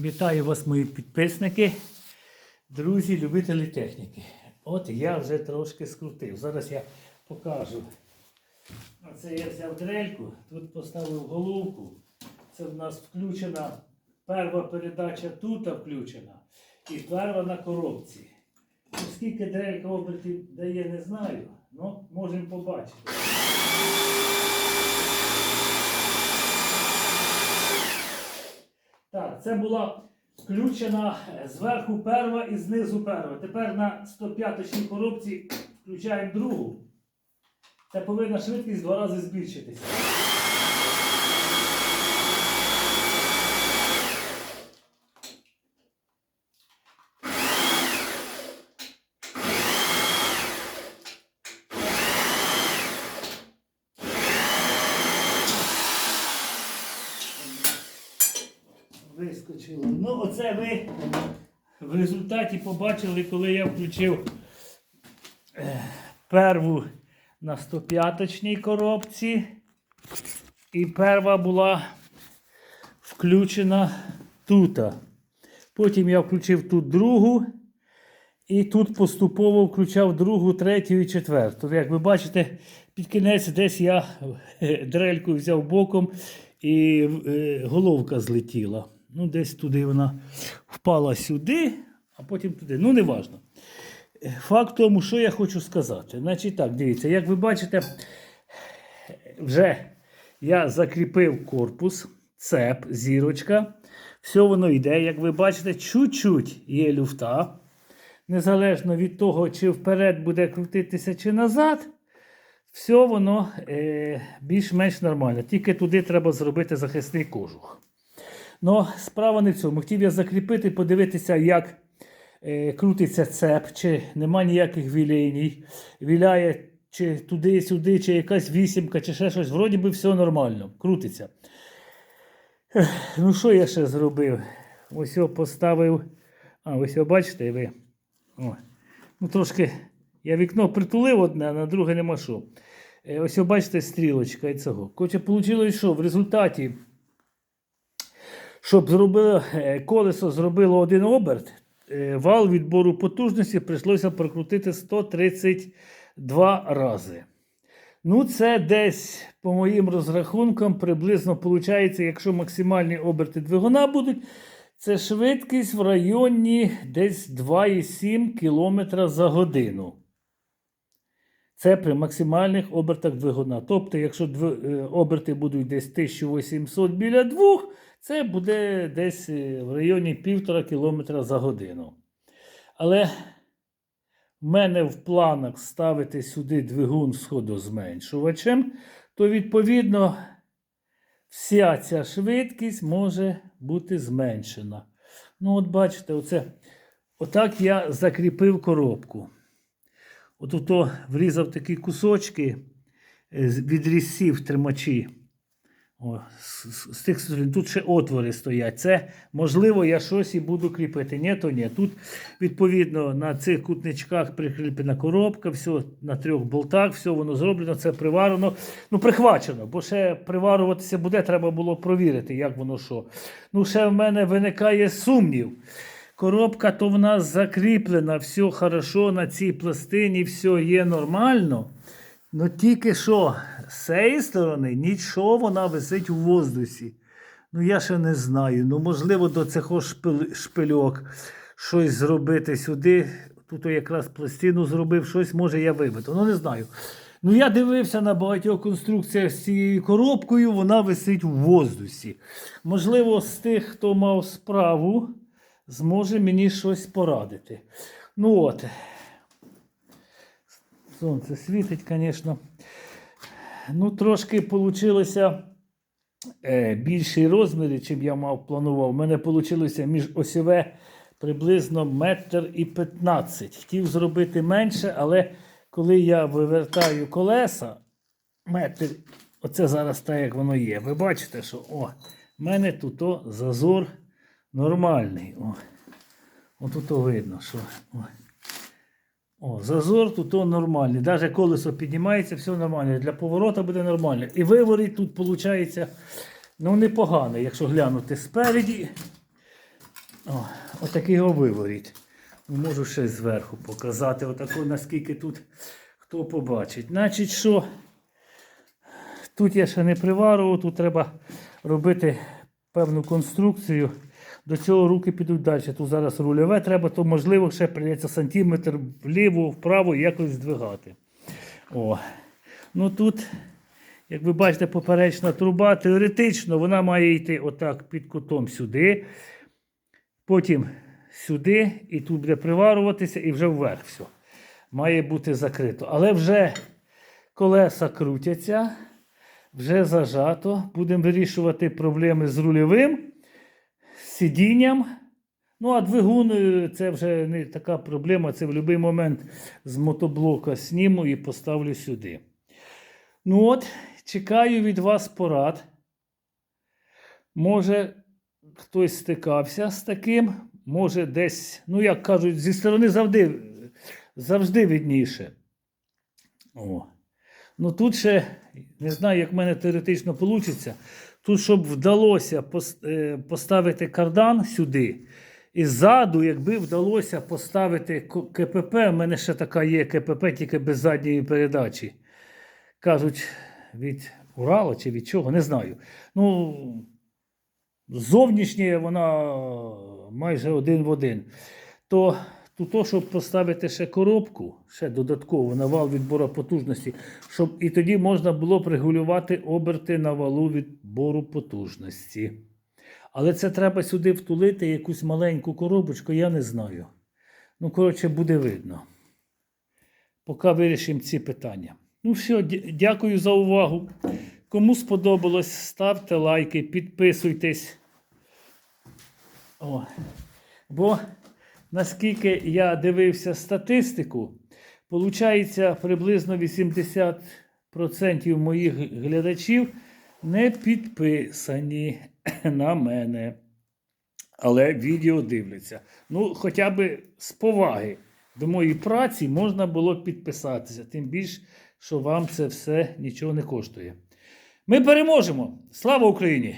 Вітаю вас, мої підписники, друзі, любителі техніки. От я вже трошки скрутив. Зараз я покажу. Оце я взяв дрельку, тут поставив головку. Це в нас включена перша передача тут включена і перша на коробці. Ну, Скільки дрелька обертів дає, не знаю, але можемо побачити. Так, це була включена зверху перва і знизу перва. Тепер на 105-й коробці включаємо другу. Це повинна швидкість в два рази збільшитися. Вискочило. Ну, оце ви в результаті побачили, коли я включив е, перву на 105-й коробці. І перша була включена тут. Потім я включив тут другу. І тут поступово включав другу, третю і четверту. Як ви бачите, під кінець десь я е, дрельку взяв боком і е, головка злетіла. Ну, десь туди вона впала сюди, а потім туди. Ну, не важно. Факт тому, що я хочу сказати. Значить так, дивіться, як ви бачите, вже я закріпив корпус, цеп, зірочка. Все воно йде, як ви бачите, чуть-чуть є люфта. Незалежно від того, чи вперед буде крутитися, чи назад, все воно е, більш-менш нормально. Тільки туди треба зробити захисний кожух. Ну, справа не в цьому. Хотів я закріпити, подивитися, як е, крутиться цеп, чи нема ніяких вілейній. Віляє чи туди-сюди, чи якась вісімка, чи ще щось. Вроді би все нормально, крутиться. Ну, що я ще зробив? Ось його поставив. А, ось його бачите, ви. О. Ну, трошки я вікно притулив одне, а на друге нема що. Е, Ось бачите, стрілочка і цього. Коротше, вийшло, що в результаті, щоб зробило, е, колесо зробило один оберт, е, вал відбору потужності прийшлося прокрутити 132 рази. Ну, це десь, по моїм розрахункам, приблизно виходить, якщо максимальні оберти двигуна будуть, це швидкість в районі десь 2,7 км за годину. Це при максимальних обертах двигуна. Тобто, якщо е, оберти будуть десь 1800 біля 2, це буде десь е, в районі 1,5 км за годину. Але в мене в планах ставити сюди двигун з ходозменшувачем, то відповідно вся ця швидкість може бути зменшена. Ну, от бачите, оце, отак я закріпив коробку. От ото врізав такі кусочки е, від різців тримачі. О, з, з- з тих. Тут ще отвори стоять. Це можливо, я щось і буду кріпити. Ні, то ні. Тут, відповідно, на цих кутничках прикріплена коробка, все на трьох болтах, все воно зроблено, це приварено. Ну, прихвачено, бо ще приварюватися буде, треба було провірити, як воно що. Ну, ще в мене виникає сумнів. Коробка то в нас закріплена, все хорошо на цій пластині, все є нормально. Ну тільки що з цієї сторони нічого вона висить у воздусі. Ну я ще не знаю. Ну, можливо, до цього шпильок щось зробити сюди. Тут якраз пластину зробив, щось може я вибито. Ну не знаю. Ну я дивився на багатьох конструкціях з цією коробкою, вона висить у воздусі. Можливо, з тих, хто мав справу, зможе мені щось порадити. Ну от. Сонце світить, звісно. Ну, трошки вийшло е, більші розміри, чим я мав планував. У мене вийшло між осьове приблизно метр і 15. Хотів зробити менше, але коли я вивертаю колеса, метр, оце зараз так, як воно є. Ви бачите, що о, в мене тут о, зазор нормальний. О. Отут видно, що. О. О, зазор тут нормальний. Навіть колесо піднімається, все нормально. Для поворота буде нормально. І виворіт тут виходить ну, непоганий, якщо глянути спереді. О, отакий його виворіт. Ну, Можу ще зверху показати, отако, наскільки тут хто побачить. Значить, що тут я ще не приварував, тут треба робити певну конструкцію. До цього руки підуть далі. Тут зараз рульове треба, то можливо ще прийдеться сантиметр вліво, вправо якось здвигати. О. Ну тут, як ви бачите, поперечна труба, теоретично вона має йти отак під кутом сюди, потім сюди, і тут буде приварюватися, і вже вверх все. Має бути закрито. Але вже колеса крутяться, вже зажато. Будемо вирішувати проблеми з рульовим, сидінням. Ну, а двигун е, це вже не така проблема. Це в будь-який момент з мотоблока зніму і поставлю сюди. Ну от, чекаю від вас порад. Може, хтось стикався з таким, може, десь, ну, як кажуть, зі сторони завжди, завжди видніше. О. Ну тут ще, не знаю, як в мене теоретично вийде. Тут, щоб вдалося е, поставити кардан сюди. І ззаду, якби вдалося поставити КПП, в мене ще така є КПП, тільки без задньої передачі. Кажуть, від Урала чи від чого, не знаю. Ну, зовнішнє вона майже один в один. То тут, то, щоб поставити ще коробку, ще додатково на вал відбору потужності, щоб і тоді можна було б регулювати оберти на валу відбору потужності. Але це треба сюди втулити якусь маленьку коробочку, я не знаю. Ну, коротше, буде видно. Поки вирішимо ці питання. Ну, все, дякую за увагу. Кому сподобалось, ставте лайки, підписуйтесь. О. Бо наскільки я дивився статистику, виходить, приблизно 80% моїх глядачів не підписані на мене. Але відео дивляться. Ну, хоча б з поваги до моєї праці можна було підписатися. Тим більше, що вам це все нічого не коштує. Ми переможемо! Слава Україні!